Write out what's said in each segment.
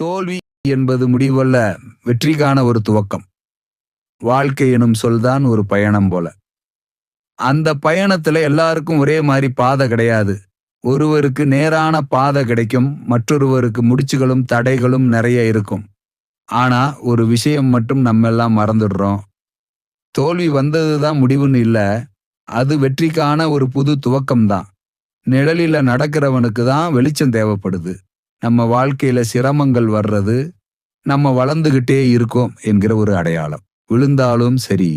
தோல்வி என்பது முடிவல்ல வெற்றிக்கான ஒரு துவக்கம். வாழ்க்கை எனும் சொல்தான் ஒரு பயணம் போல. அந்த பயணத்துல எல்லாருக்கும் ஒரே மாதிரி பாதை கிடையாது. ஒருவருக்கு நேரான பாதை கிடைக்கும் மற்றொருவருக்கு முடிச்சுகளும் தடைகளும் நிறைய இருக்கும். ஆனா ஒரு விஷயம் மட்டும் நம்ம எல்லாம் மறந்துடுறோம். தோல்வி வந்ததுதான் முடிவுன்னு இல்லை அது வெற்றிக்கான ஒரு புது துவக்கம்தான். நிழலில நடக்கிறவனுக்கு தான் வெளிச்சம் தேவைப்படுது. நம்ம வாழ்க்கையில சிரமங்கள் வர்றது நம்ம வளர்ந்துகிட்டே இருக்கோம் என்கிற ஒரு அடையாளம். விழுந்தாலும் சரி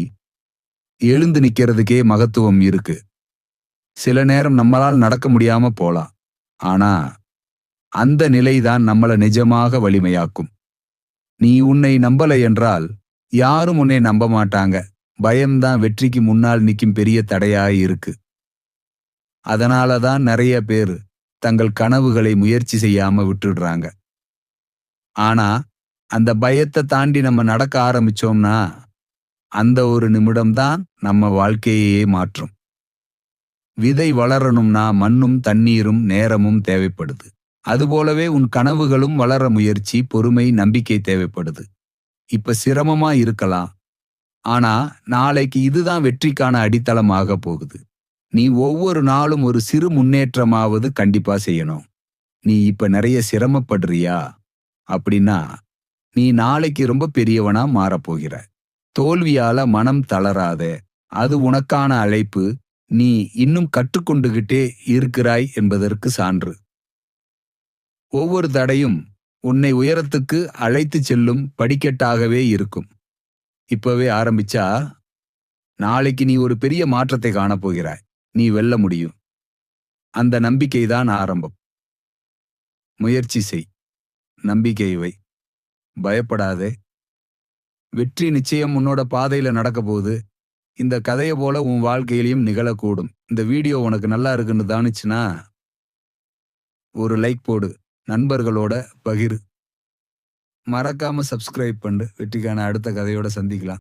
எழுந்து நிக்கிறதுக்கே மகத்துவம் இருக்கு. சில நேரம் நம்மளால் நடக்க முடியாம போலாம். ஆனா அந்த நிலைதான் நம்மளை நிஜமாக வலிமையாக்கும். நீ உன்னை நம்பலை என்றால் யாரும் உன்னை நம்ப மாட்டாங்க. பயம்தான் வெற்றிக்கு முன்னால் நிற்கும் பெரிய தடையாய் இருக்கு. அதனால தான் நிறைய பேர் தங்கள் கனவுகளை முயற்சி செய்யாம விட்டுடுறாங்க. ஆனா அந்த பயத்தை தாண்டி நம்ம நடக்க ஆரம்பிச்சோம்னா அந்த ஒரு நிமிடம்தான் நம்ம வாழ்க்கையே மாற்றும். விதை வளரணும்னா மண்ணும் தண்ணீரும் நேரமும் தேவைப்படுது. அதுபோலவே உன் கனவுகளும் வளர முயற்சி பொறுமை நம்பிக்கை தேவைப்படுது. இப்ப சிரமமா இருக்கலாம். ஆனா நாளைக்கு இதுதான் வெற்றிக்கான அடித்தளமாக போகுது. நீ ஒவ்வொரு நாளும் ஒரு சிறு முன்னேற்றமாவது கண்டிப்பா செய்யணும். நீ இப்ப நிறைய சிரமப்படுறியா? அப்படின்னா நீ நாளைக்கு ரொம்ப பெரியவனா மாறப்போகிற. தோல்வியால மனம் தளராத அது உனக்கான அழைப்பு நீ இன்னும் கற்றுக்கொண்டுகிட்டே இருக்கிறாய் என்பதற்கு சான்று. ஒவ்வொரு தடையும் உன்னை உயரத்துக்கு அழைத்து செல்லும் படிக்கட்டாகவே இருக்கும். இப்பவே ஆரம்பிச்சா நாளைக்கு நீ ஒரு பெரிய மாற்றத்தை காணப்போகிறாய். நீ வெல்ல முடியும். அந்த நம்பிக்கைதான் ஆரம்பம். முயற்சி செய். நம்பிக்கை வை. பயப்படாதே. வெற்றி நிச்சயம் உன்னோட பாதையில நடக்க போகுது இந்த கதையை போல உன் வாழ்க்கையிலையும் நிகழக்கூடும். இந்த வீடியோ உனக்கு நல்லா இருக்குன்னு தானுச்சுன்னா ஒரு லைக் போடு. நண்பர்களோட பகிரு. மறக்காம சப்ஸ்கிரைப் பண்ணு. வெற்றிக்கான அடுத்த கதையோட சந்திக்கலாம்.